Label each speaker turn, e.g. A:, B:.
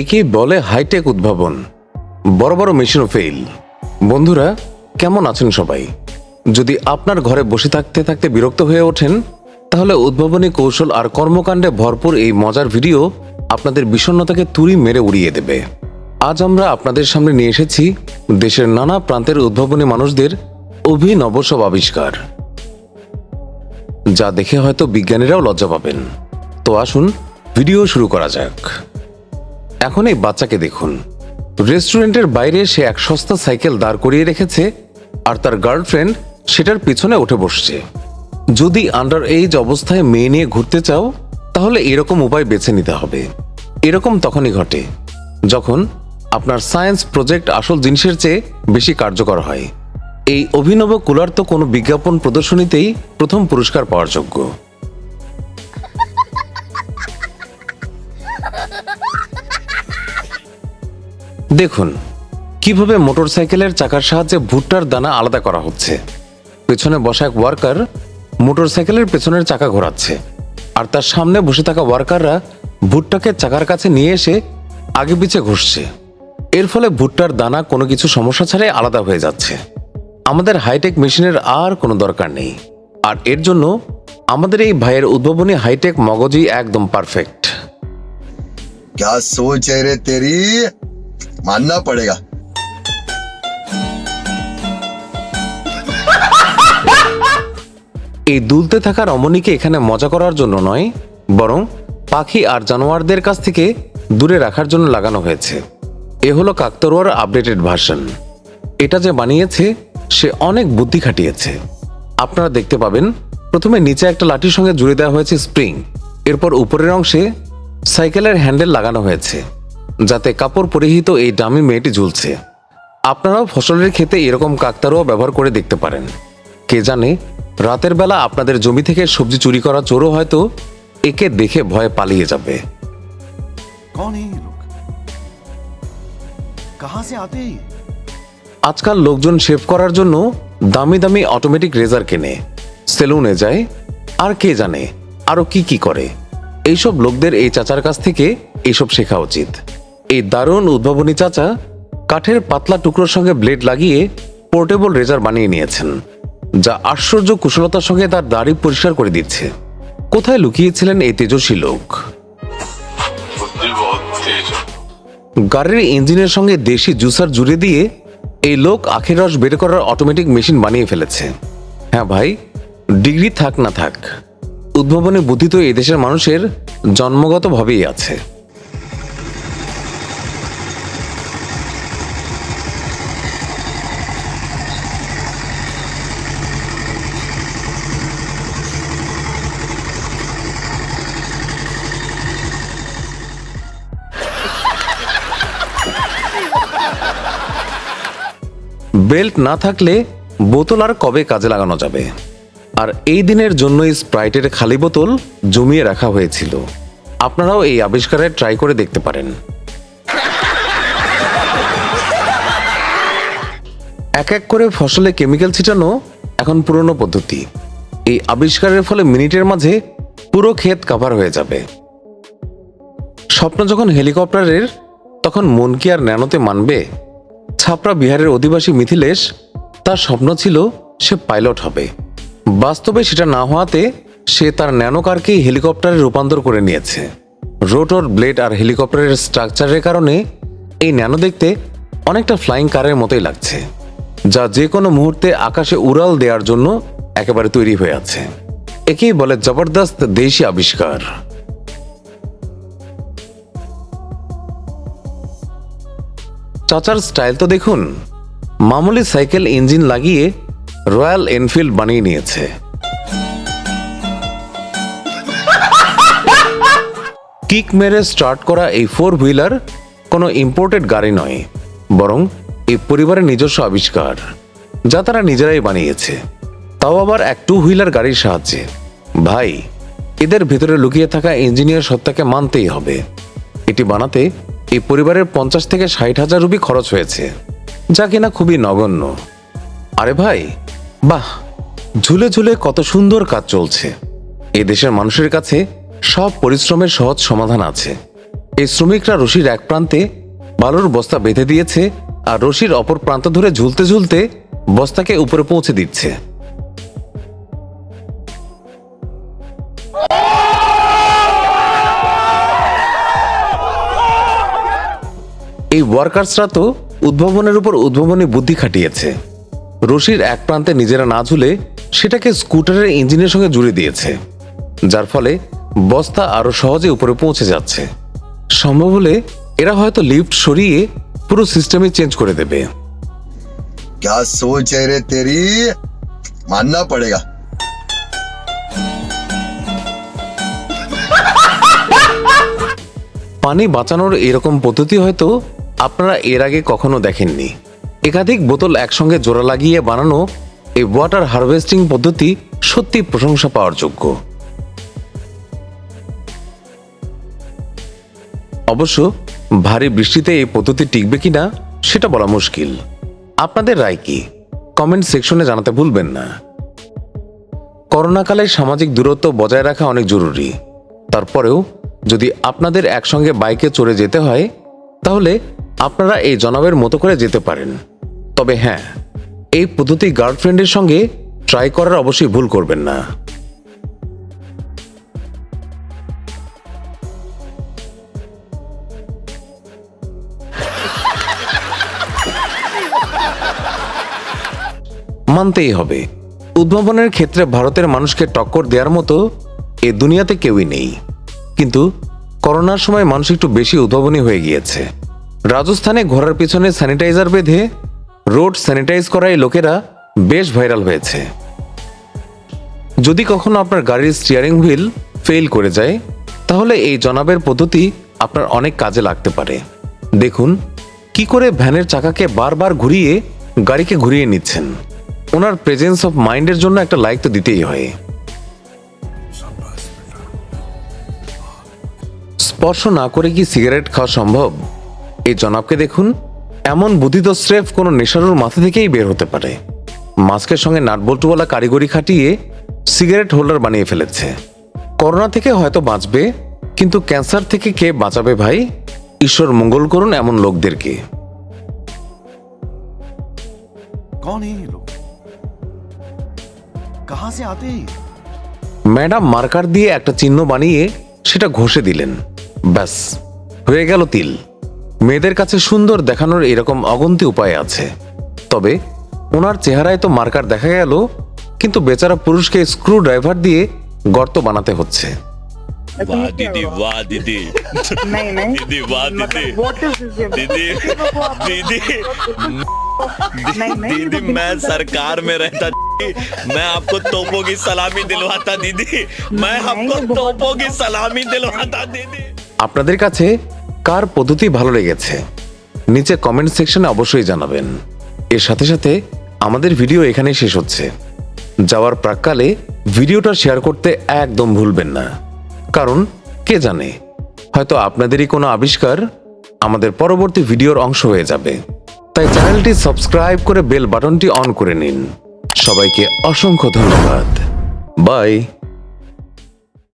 A: একে বলে হাইটেক উদ্ভাবন। বড় বড় মেশিনও ফেল বন্ধুরা, কেমন আছেন সবাই? যদি আপনার ঘরে বসে থাকতে থাকতে বিরক্ত হয়ে ওঠেন, তাহলে উদ্ভাবনী কৌশল আর কর্মকাণ্ডে ভরপুর এই মজার ভিডিও আপনাদের বিষণ্ণতাকে তুড়ি মেরে উড়িয়ে দেবে। আজ আমরা আপনাদের সামনে নিয়ে এসেছি দেশের নানা প্রান্তের উদ্ভাবনী মানুষদের অভিনব সব আবিষ্কার। যা দেখে হয়তো বিজ্ঞানীরাও লজ্জা পাবেন। তো আসুন ভিডিও শুরু করা যাক। এখন এই বাচ্চাকে দেখুন। রেস্টুরেন্টের বাইরে সে এক সস্তা সাইকেল দাঁড় করিয়ে রেখেছে আর তার গার্লফ্রেন্ড সেটার পিছনে উঠে বসছে। যদি আন্ডার এইজ অবস্থায় মেয়ে নিয়ে ঘুরতে চাও, তাহলে এরকম উপায় বেছে নিতে হবে। এরকম তখনই ঘটে, যখন আপনার সায়েন্স প্রজেক্ট আসল জিনিসের চেয়ে বেশি কার্যকর হয়। এই অভিনব কুলার তো কোনো বিজ্ঞাপন প্রদর্শনীতেই প্রথম পুরস্কার পাওয়ার যোগ্য। দেখুন কিভাবে মোটরসাইকেলের চাকার সাহায্যে ভুট্টার দানা আলাদা করা হচ্ছে পেছনে বসা এক ওয়ার্কার মোটরসাইকেলের পেছনের চাকা ঘোরাচ্ছে আর তার সামনে বসে থাকা ওয়ার্কাররা ভুট্টাকে চাকার কাছে নিয়ে এসে আগে পিছে ঘষছে এর ফলে ভুট্টার দানা কোনো কিছু সমস্যা ছাড়াই আলাদা হয়ে যাচ্ছে আমাদের হাইটেক মেশিনের আর কোনো দরকার নেই আর এর জন্য আমাদের এই ভাইয়ের উদ্ভাবনী হাইটেক মগজই একদম পারফেক্ট
B: क्या सोच है रे तेरी मानना पड़ेगा
A: এই দুলতে থাকা রমণীকে এখানে মজা করার জন্য নয় বরং পাখি আর জানোয়ারদের কাছ থেকে দূরে রাখার জন্য লাগানো হয়েছে এ হলো কাকতরুয়ার আপডেটেড ভার্সন এটা যে বানিয়েছে সে অনেক বুদ্ধি খাটিয়েছে আপনারা দেখতে পাবেন প্রথমে নিচে একটা লাঠির সঙ্গে জুড়ে দেওয়া হয়েছে স্প্রিং এরপর উপরের অংশে সাইকেলের হ্যান্ডেল লাগানো হয়েছে যাতে কাপড় পরিহিত এই ডামি মেয়েটি ঝুলছে। আপনারাও ফসলের ক্ষেতে এরকম কাকতারুয়া ব্যবহার করে দেখতে পারেন। কে জানে রাতের বেলা আপনাদের জমি থেকে সবজি চুরি করা চোরও হয়তো একে দেখে ভয়ে পালিয়ে যাবে। আজকাল লোকজন শেভ করার জন্য দামি দামি অটোমেটিক রেজার কেনে। সেলুনে যায় আর কে জানে আরও কি কি করে। এইসব লোকদের এই চাচার কাছ থেকে এইসব শেখা উচিত। এই দারুণ উদ্ভাবনী চাচা কাঠের পাতলা টুকরোর সঙ্গে ব্লেড লাগিয়ে পোর্টেবল রেজার বানিয়ে নিয়েছেন, যা আশ্চর্য কুশলতার সঙ্গে তার দাড়ি পরিষ্কার করে দিচ্ছে। কোথায় লুকিয়েছিলেন এই তেজস্বী লোক? গাড়ির ইঞ্জিনের সঙ্গে দেশি জুসার জুড়ে দিয়ে এই লোক আখের রস বের করার অটোমেটিক মেশিন বানিয়ে ফেলেছে। হ্যাঁ ভাই ডিগ্রি থাক না থাক, উদ্ভাবনী বুদ্ধি তো এদেশের মানুষের জন্মগতভাবেই আছে। বেল্ট না থাকলে বোতল আর কবে কাজে লাগানো যাবে? আর এই দিনের জন্যই স্প্রাইটের খালি বোতল জমিয়ে রাখা হয়েছিল। আপনারাও এই আবিষ্কারে ট্রাই করে দেখতে পারেন। এক এক করে ফসলে কেমিক্যাল ছিটানো এখন পুরনো পদ্ধতি। এই আবিষ্কারের ফলে মিনিটের মাঝে পুরো ক্ষেত কাভার হয়ে যাবে। স্বপ্ন যখন হেলিকপ্টারের তখন মন কি আর ন্যানোতে মানবে? ছাপড়া বিহারের অধিবাসী মিথিলেশ, তার স্বপ্ন ছিল সে পাইলট হবে। বাস্তবে সেটা না হওয়াতে সে তার ন্যানো কারকেই হেলিকপ্টারে রূপান্তর করে নিয়েছে। রোটর ব্লেড আর হেলিকপ্টারের স্ট্রাকচারের কারণে এই ন্যানো দেখতে অনেকটা ফ্লাইং কারের মতোই লাগছে, যা যে কোনো মুহূর্তে আকাশে উড়াল দেওয়ার জন্য একেবারে তৈরি হয়ে আছে। একেই বলে জবরদস্ত দেশি আবিষ্কার। চাচার স্টাইল তো দেখুন। মামুলি সাইকেল ইঞ্জিন লাগিয়ে রয়্যাল এনফিল্ড বানিয়ে নিয়েছে। কিক মেরে স্টার্ট করা এই ফোর হুইলার কোনো ইম্পোর্টেড গাড়ি নয়, বরং এই পরিবারের নিজস্ব আবিষ্কার, যা তারা নিজেরাই বানিয়েছে। তাও আবার এক টু হুইলার গাড়ির সাহায্যে। ভাই, এদের ভেতরে লুকিয়ে থাকা ইঞ্জিনিয়ার সত্তাকে মানতেই হবে। এটি বানাতে এই পরিবারের পঞ্চাশ থেকে ষাট হাজার রুপি খরচ হয়েছে, যা কিনা খুবই নগণ্য। আরে ভাই, বাহ, ঝুলে ঝুলে কত সুন্দর কাজ চলছে। এ দেশের মানুষের কাছে সব পরিশ্রমের সহজ সমাধান আছে। এই শ্রমিকরা রশির এক প্রান্তে বালুর বস্তা বেঁধে দিয়েছে আর রশির অপর প্রান্ত ধরে ঝুলতে ঝুলতে বস্তাকে উপরে পৌঁছে দিচ্ছে। এই ওয়ার্কার্সরা তো উদ্ভাবনের উপর উদ্ভাবনী বুদ্ধি খাটিয়েছে রশির এক প্রান্তে নিজেরা না ঝুলে সেটাকে স্কুটারের ইঞ্জিনের সঙ্গে জুড়ে দিয়েছে যার ফলে বস্তা আরো সহজে উপরে পৌঁছে যাচ্ছে সম্ভব হলে এরা হয়তো লিফট সরিয়ে পুরো সিস্টেমই চেঞ্জ করে দেবে
B: क्या सोच है रे तेरी मानना पड़ेगा
A: পানি বাঁচানোর এরকম পদ্ধতি হয়তো আপনারা এর আগে কখনো দেখেননি। একাধিক বোতল একসঙ্গে জোড়া লাগিয়ে বানানো এই ওয়াটার হারভেস্টিং পদ্ধতি সত্যি প্রশংসা পাওয়ার যোগ্য। অবশ্য ভারী বৃষ্টিতে এই পদ্ধতি টিকবে কিনা, সেটা বলা মুশকিল। আপনাদের রায় কি? কমেন্ট সেকশনে জানাতে ভুলবেন না। করোনাকালে সামাজিক দূরত্ব বজায় রাখা অনেক জরুরি। তারপরেও যদি আপনাদের একসঙ্গে বাইকে চড়ে যেতে হয়, তাহলে আপনারা এই জনাবের মতো করে যেতে পারেন। তবে হ্যাঁ এই পদ্ধতি গার্লফ্রেন্ডের সঙ্গে ট্রাই করার অবশ্যই ভুল করবেন না। মানতেই হবে, উদ্ভাবনের ক্ষেত্রে ভারতের মানুষকে টক্কর দেওয়ার মতো এ দুনিয়াতে কেউই নেই। কিন্তু করোনার সময় মানুষ একটু বেশি উদ্ভাবনী হয়ে গিয়েছে। রাজস্থানে ঘোড়ার পিছনে স্যানিটাইজার বেঁধে রোড স্যানিটাইজ করা এই লোকেরা বেশ ভাইরাল হয়েছে। যদি কখনো আপনার গাড়ির স্টিয়ারিং হুইল ফেল করে যায়, তাহলে এই জনাবের পদ্ধতি আপনার অনেক কাজে লাগতে পারে। দেখুন, কি করে ভ্যানের চাকাকে বারবার ঘুরিয়ে গাড়িকে ঘুরিয়ে নিচ্ছেন। ওনার প্রেজেন্স অফ মাইন্ডের জন্য একটা লাইক তো দিতেই হয়। স্পর্শ না করে কি সিগারেট খাওয়া সম্ভব? এই জনাবকে দেখুন এমন বুদ্ধিত শ্রেফ স্রেফ কোনো নেশারুর মাথা থেকেই বের হতে পারে। মাস্কের সঙ্গে নাটবল্টুওয়ালা কারিগরি খাটিয়ে সিগারেট হোল্ডার বানিয়ে ফেলেছে। করোনা থেকে হয়তো বাঁচবে কিন্তু ক্যান্সার থেকে কে বাঁচাবে ভাই? ঈশ্বর মঙ্গল করুন এমন লোকদেরকে। ম্যাডাম মার্কার দিয়ে একটা চিহ্ন বানিয়ে সেটা ঘষে দিলেন। ব্যাস হয়ে গেল তিল। মেয়েদের কাছে সুন্দর দেখানোর এরকম অগন্তি উপায় আছে তবে ওনার চেহারায় তো মার্কার দেখা গেল কিন্তু বেচারা পুরুষকে স্ক্রু ড্রাইভার দিয়ে গর্ত বানাতে হচ্ছে
C: वाह दीदी वाह दीदी
D: नहीं नहीं
C: दीदी वाह दीदी
D: मतलब what is this ये?
C: दीदी दीदी
D: नहीं नहीं
C: दीदी मैं सरकार में रहता मैं आपको तोपों की सलामी दिलवाता दीदी मैं आपको तोपों की सलामी दिलवाता दीदी
A: আপনাদের কাছে কার পদ্ধতি ভালো লেগেছে, নিচে কমেন্ট সেকশনে অবশ্যই জানাবেন। এর সাথে সাথে আমাদের ভিডিও এখানেই শেষ হচ্ছে। যাওয়ার প্রাককালে ভিডিওটা শেয়ার করতে একদম ভুলবেন না। কারণ, কে জানে, হয়তো আপনাদেরই কোনো আবিষ্কার আমাদের পরবর্তী ভিডিওর অংশ হয়ে যাবে। তাই চ্যানেলটি সাবস্ক্রাইব করে বেল বাটনটি অন করে নিন। সবাইকে অসংখ্য ধন্যবাদ। বাই